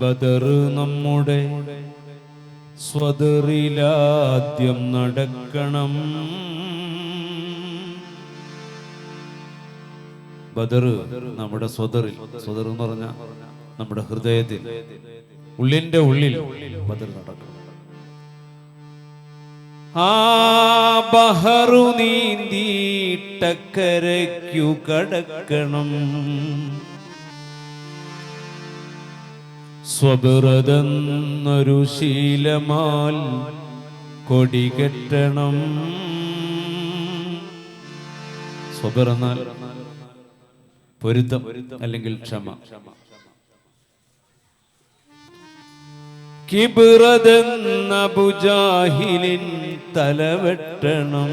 ബദർ നമ്മുടെ സ്വതറിലാദ്യം നടക്കണം. ബദർ നമ്മുടെ സ്വതറിൽ സ്വതർ എന്ന് പറഞ്ഞ നമ്മുടെ ഹൃദയത്തിൽ ഉള്ളിന്റെ ഉള്ളിൽ ബദർ നടക്കണം. ആ ബഹറു നീന്തിട്ടക്കരയ്ക്കു കടക്കണം. സ്വബിറതെന്നൊരു ശീലമാൽ കൊടികെട്ടണം സ്വബിർ പൊരുത്തം അല്ലെങ്കിൽ ക്ഷമ. കിബിറതെന്ന ബുജാഹിലിൻ തലവെട്ടണം.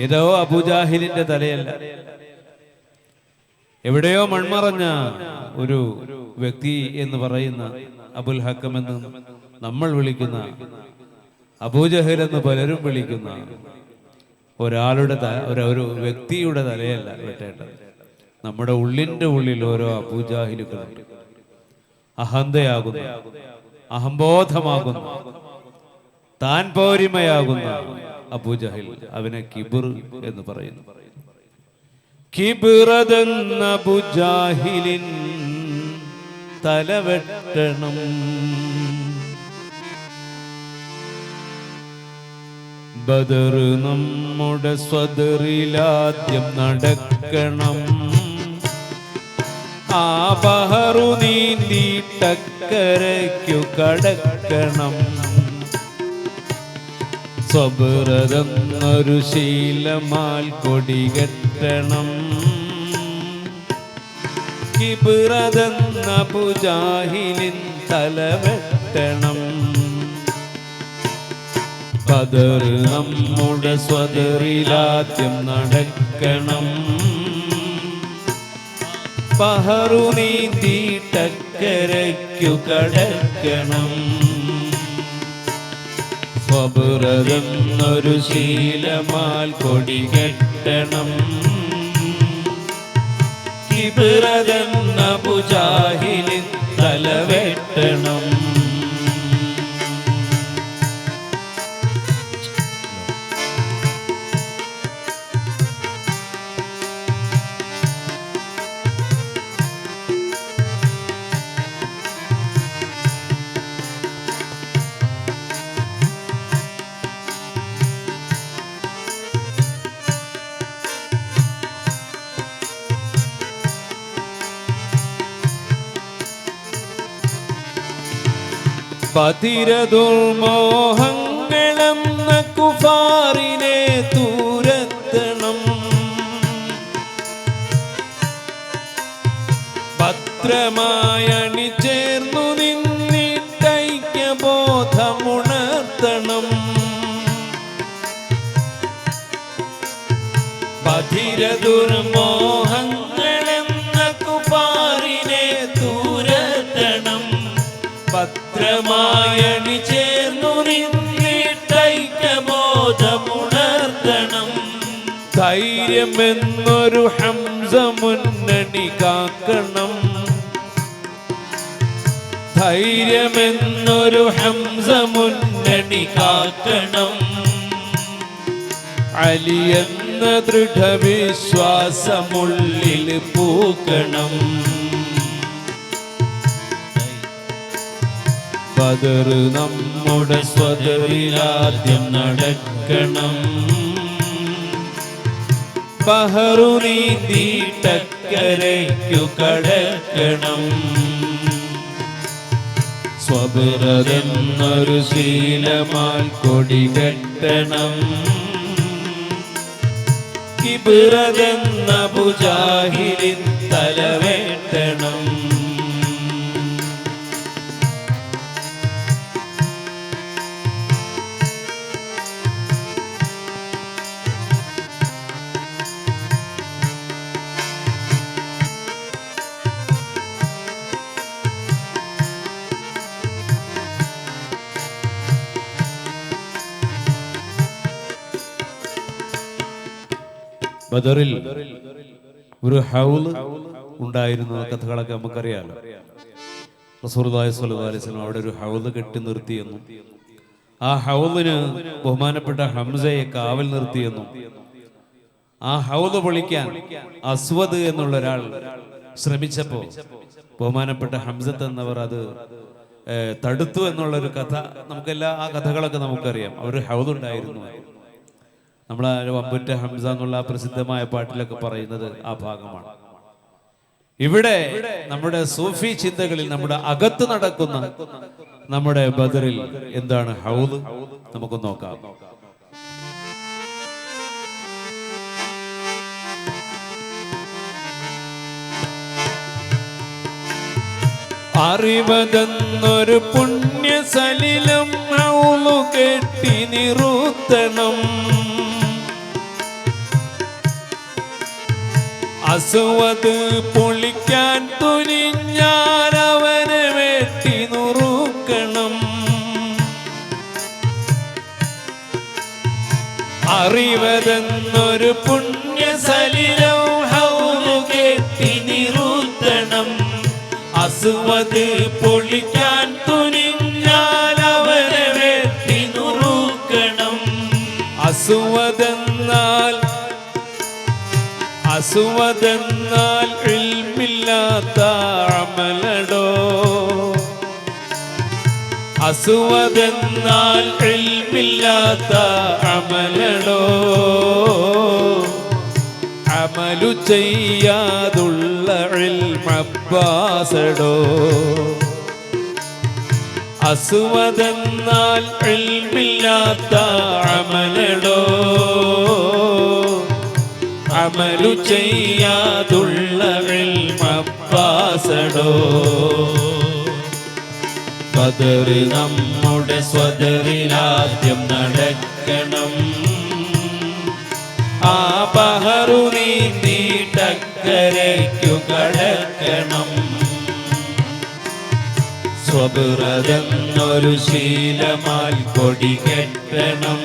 ഏതോ അബുജാഹിലിന്റെ തലയല്ല. എവിടെയോ മൺമറഞ്ഞ ഒരു വ്യക്തി എന്ന് പറയുന്ന അബുൽ ഹക്കം എന്ന് നമ്മൾ വിളിക്കുന്ന അബൂജഹൽ എന്ന് പലരും വിളിക്കുന്ന ഒരാളുടെ ഒരു വ്യക്തിയുടെ തലയല്ല വെട്ടേണ്ടത്. നമ്മുടെ ഉള്ളിന്റെ ഉള്ളിൽ ഓരോ അബൂജാഹിലുകളുണ്ട് അഹന്തയാകുന്നു അഹംബോധമാകുന്ന താൻ പൗരിമയാകുന്ന അബൂജഹിൽ അവനെ കിബിർ എന്ന് പറയുന്നു. കിബിറതെന്ന ബുജാഹിലിൻ തലവെട്ടണം. ബദർ നമ്മുടെ സ്വതറിലാദ്യം നടക്കണം. ആ ബഹറു നീന്തിട്ടക്കരയ്ക്കു കടക്കണം. സ്വബിറതെന്നൊരു ശീലമാൽ കൊടികെട്ടണം കിബിറതെന്ന പുജാഹിലിൻ തലവെട്ടണം. പതർ നമ്മുടെ സ്വതറിലാദ്യം നടക്കണം. പഹറു നീന്തിട്ടക്കരയ്ക്കു കടക്കണം. സ്വബുറതെന്നൊരു ശീലമാൽ കൊടി കെട്ടണം. കിബിറതെന്ന പുജാഹിലിൻ തലവെട്ടണം. പതിരദുർമോഹങ്ങളെന്ന കുഫാറിനെ തൂരത്തണം ഭദ്രമായണി ധൈര്യമെന്നൊരു ഹംസ മുന്നണി കാക്കണം. ധൈര്യമെന്നൊരു ഹംസ മുന്നണി കാക്കണം. അലിയെന്ന ദൃഢവിശ്വാസമുള്ളിൽ പൂക്കണം. പതറ് നമ്മുടെ സ്വതറിലാദ്യം നടക്കണം. ബഹറു നീന്തിട്ടക്കരയ്ക്കു കടക്കണം. സ്വബിറതെന്നൊരു ശീലമാൽ കൊടികെട്ടണം കിബിറതെന്ന പുജാഹിലിൻ തലവേട്ടണം. ബദറിൽ ഒരു ഹൗൽ ഉണ്ടായിരുന്നു കഥകളൊക്കെ നമുക്കറിയാം റസൂർദായ് അവിടെ ഒരു ഹൗൽ കെട്ടി നിർത്തിയെന്നും ആ ഹൗലിന് ബഹുമാനപ്പെട്ട ഹംസയെ കാവൽ നിർത്തിയെന്നും ആ ഹൗൽ പൊളിക്കാൻ അസ്വദ് എന്നുള്ള ഒരാൾ ശ്രമിച്ചപ്പോ ബഹുമാനപ്പെട്ട ഹംസത്ത് എന്നവർ അത് തടുത്തു എന്നുള്ളൊരു കഥ നമുക്കെല്ലാ ആ കഥകളൊക്കെ നമുക്കറിയാം. അവർ ഹൗദ് ഉണ്ടായിരുന്നു. നമ്മൾ വമ്പുറ്റ ഹംസ എന്നുള്ള പ്രസിദ്ധമായ പാട്ടിലൊക്കെ പറയുന്നത് ആ ഭാഗമാണ്. ഇവിടെ നമ്മുടെ സൂഫി ചിന്തകളിൽ നമ്മുടെ അകത്ത് നടക്കുന്ന നമ്മുടെ ബദറിൽ എന്താണ് ഹൗദ്? നമുക്ക് നോക്കാം. അറിവതെന്നൊരു പുണ്യ സലിലം ഹൗലു കെട്ടി നിറുത്തണം. അസുവത് പൊളിക്കാൻ തുനിഞ്ഞാൽ അവനെ വെട്ടി നുറുക്കണം. അറിവതെന്നൊരു പുണ്യ സലിലം ഹൗലു കെട്ടി നിറുത്തണം. അസുവത് പൊളിക്കാൻ അസുവതെന്നാൽ ഇൽമില്ലാത്ത അമലടോ. അസുവതെന്നാൽ ഇൽമില്ലാത്ത അമലടോ. അമലു ചെയ്യാതുള്ള ഇൽമബ്ബാസടോ. അസുവതെന്നാൽ ഇൽമില്ലാത്ത അമലടോ. അമലു ചെയ്യാതുള്ളവിൽ പപ്പാസടോ സ്വതറി നമ്മുടെ സ്വതറിലാദ്യം നടക്കണം. ആ പഹറു നീട്ടക്കരയ്ക്കു കടക്കണം. സ്വബുറതെന്നൊരു ശീലമാൽ കൊടി കെട്ടണം.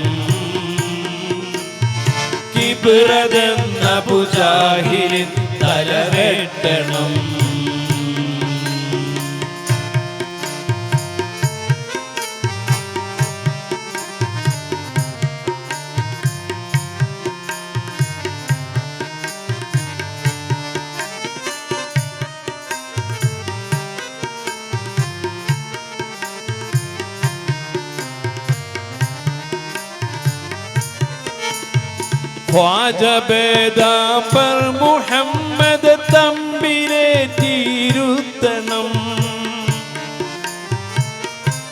കിബിറതെന്ന പുജാഹിരി തലവെട്ടണം. ഖ്വാജബേദാംബർ മുഹമ്മദ് തമ്പിനെ തീരുത്തണം.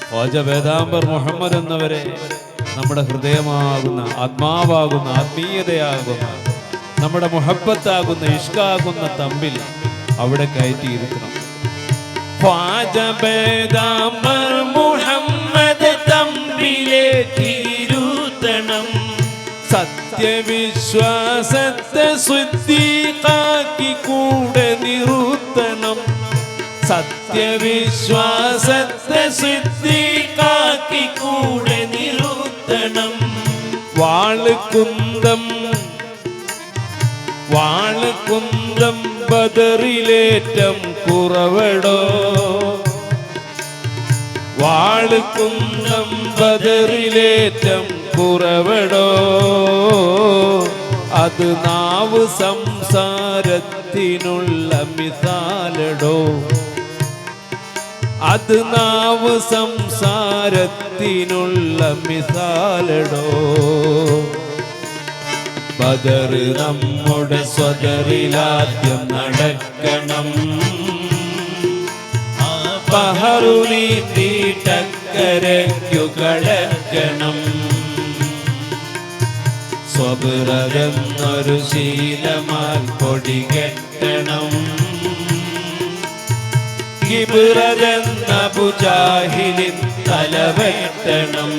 ഖ്വാജബേദാംബർ മുഹമ്മദ് എന്നവരെ നമ്മുടെ ഹൃദയമാകുന്ന ആത്മാവാകുന്ന ആത്മീയതയാകുന്ന നമ്മുടെ മുഹബത്താകുന്ന ഇഷ്കാകുന്ന തമ്പിൽ അവിടെ കയറ്റിയിരുത്തണം ഖ്വാജബേദാംബർ മുഹമ്മദ് തമ്പിലെ തീരുത്തണം സത്യവിശ്വാസത്തെ ശുദ്ധിക്കാക്കി കൂടെ നിറുത്തണം. സത്യവിശ്വാസത്തെ ശുദ്ധിക്കാക്കി കൂടെ നിറുത്തണം. വാളുകുന്തം വാളുകുന്തം ബദറിലേറ്റം കുറവടോ? വാളുകുന്തം ബദറിലേറ്റം കുറവടോ അത് നാവ് സംസാരത്തിനുള്ള മിസാലടോ അത് നാവ് സംസാരത്തിനുള്ള മിസാലടോ ബദർ നമ്മുടെ സ്വതറിലാദ്യം നടക്കണം. ആ ബഹറു നീട്ടിട്ടക്കരയ്ക്കു കടക്കണം. സ്വബുറതെന്നൊരു ശീലമാൽ പൊടി കെട്ടണം. പുജാഹിലിൻ തലവെട്ടണം.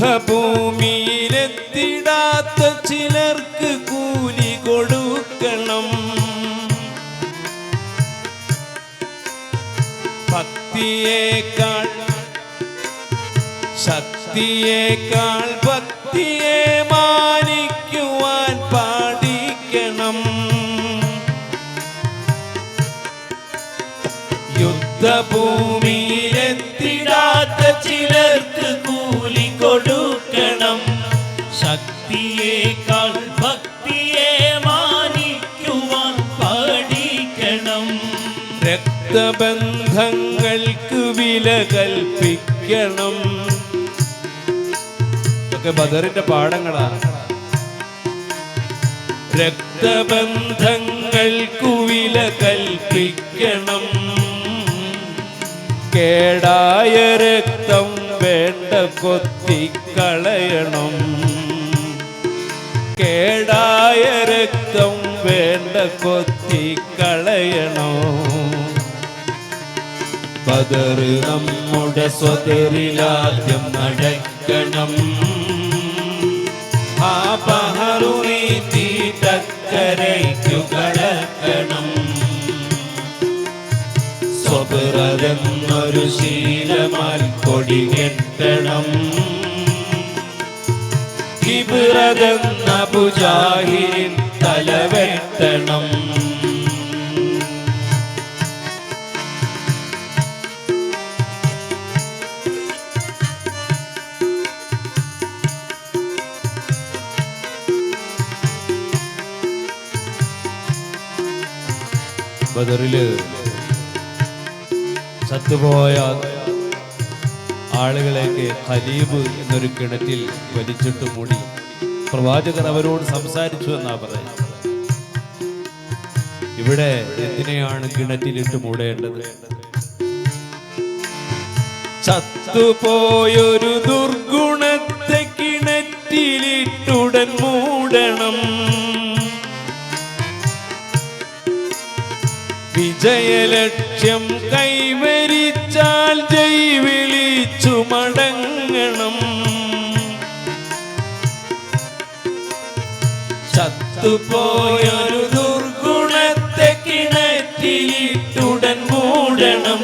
യുദ്ധഭൂമിയിലെ ചിലർക്ക് കൂലി കൊടുക്കണം. ഭക്തിയേക്കാൾ ശക്തിയേക്കാൾ ഭക്തിയെ മാനിക്കുവാൻ പാടിക്കണം. യുദ്ധഭൂമിയിലെത്തിടാത്ത കൽപ്പിക്കണം. ഇതൊക്കെ ബദറിന്റെ പാഠങ്ങളാ രക്തബന്ധങ്ങൾ കുവില കൽപ്പിക്കണം. കേടായ രക്തം വേണ്ട കൊത്തിക്കളയണം. കേടായ രക്തം വേണ്ട കൊത്തിക്കളയണോ. ബദർ നമ്മുടെ സ്വതരിലാദ്യം നടക്കണം. ആ പഹറുറി തീട്ടക്കരയ്ക്കു കടക്കണം. സ്വബിറതെന്നൊരു ശീലമാൽ കൊടി കെട്ടണം. കിബിറതെന്ന പുജാഹിരിൻ തലവെട്ടണം. ബദറിൽ ചത്തുപോയ ആളുകളെയൊക്കെ ഖലീബ് എന്നൊരു കിണറ്റിൽ വലിച്ചിട്ട് മൂടി. പ്രവാചകൻ അവരോട് സംസാരിച്ചു എന്നാ പറയുന്നത്. ഇവിടെ എന്തിനെയാണ് കിണറ്റിലിട്ട് മൂടേണ്ടത്? ചത്തുപോയൊരു ദുർഗുണത്തെ കിണറ്റിലിട്ടുടൻ മൂടണം. വിജയലക്ഷ്യം കൈവരിച്ചാൽ ജയ് വിളിച്ചു മടങ്ങണം. ചത്തുപോയൊരു ദുർഗുണത്തെ കിണറ്റിലിട്ടുടൻ മൂടണം.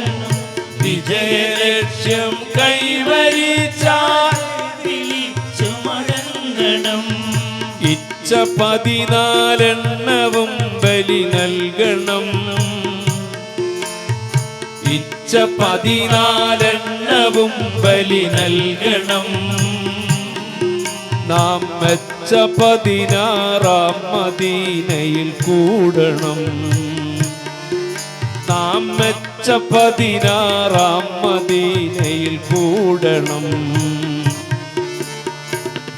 വിജയലക്ഷ്യം കൈവരിച്ചാൽ വിളിച്ചു മടങ്ങണം. ഇച്ഛ പതിനാലെണ്ണവും ബലി നൽകണം. ഇച്ഛ പതിനാലെണ്ണവും ബലി നൽകണം. നാം മെച്ച പതിനാറാം മദീനയിൽ കൂടണം. നാം മെച്ച പതിനാറാം മദീനയിൽ കൂടണം.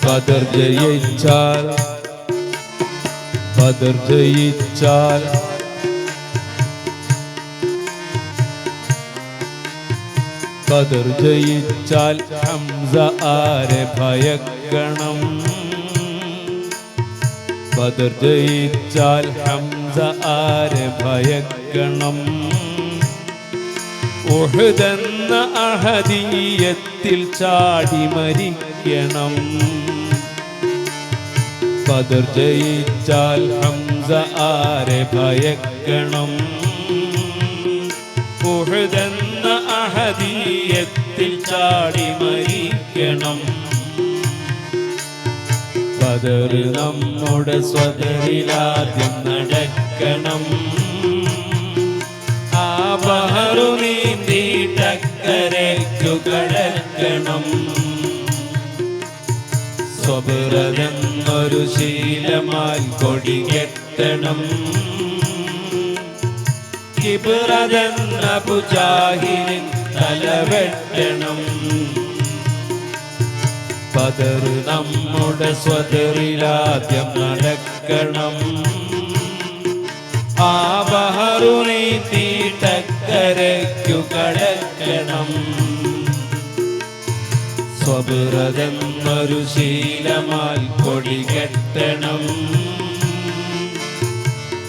ബദർ ജയിച്ചാൽ ബദർ ജയിച്ചാൽ ബദർ ജയിച്ചാൽ ഹംസ ആരെ ഭയക്കണം? ബദർ ജയിച്ചാൽ ഹംസ ആരെ ഭയക്കണം? ഒഴുതെന്ന അഹദീയത്തിൽ ചാടി മരിക്കണം. ബദർ ജയിച്ചാൽ ഹംസ ആരെ ഭയക്കണം? അഹദീയത്തിൽ ചാടി മരിക്കണം. പതറ് നമ്മുടെ സ്വതരിലാദ്യം നടക്കണം. ആ ബഹറു നീന്തിട്ടക്കരയ്ക്കു കടക്കണം. ശീലമാൽ ശീലമായി കൊടി കെട്ടണം. കിബിറതെന്ന പുജാഹിരിൻ തലവെട്ടണം. പതറ് നമ്മുടെ സ്വതറിലാദ്യം നടക്കണം. ആ ബഹറുനെ തീട്ടക്കരയ്ക്കു കടക്കണം. സ്വപുറതെന്നൊരു ശീലമായി കൊടി കെട്ടണം.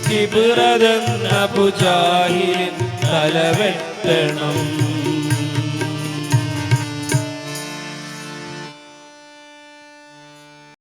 കിബുറതെന്ന പുജാഹിരിൻ തലവെട്ടണം.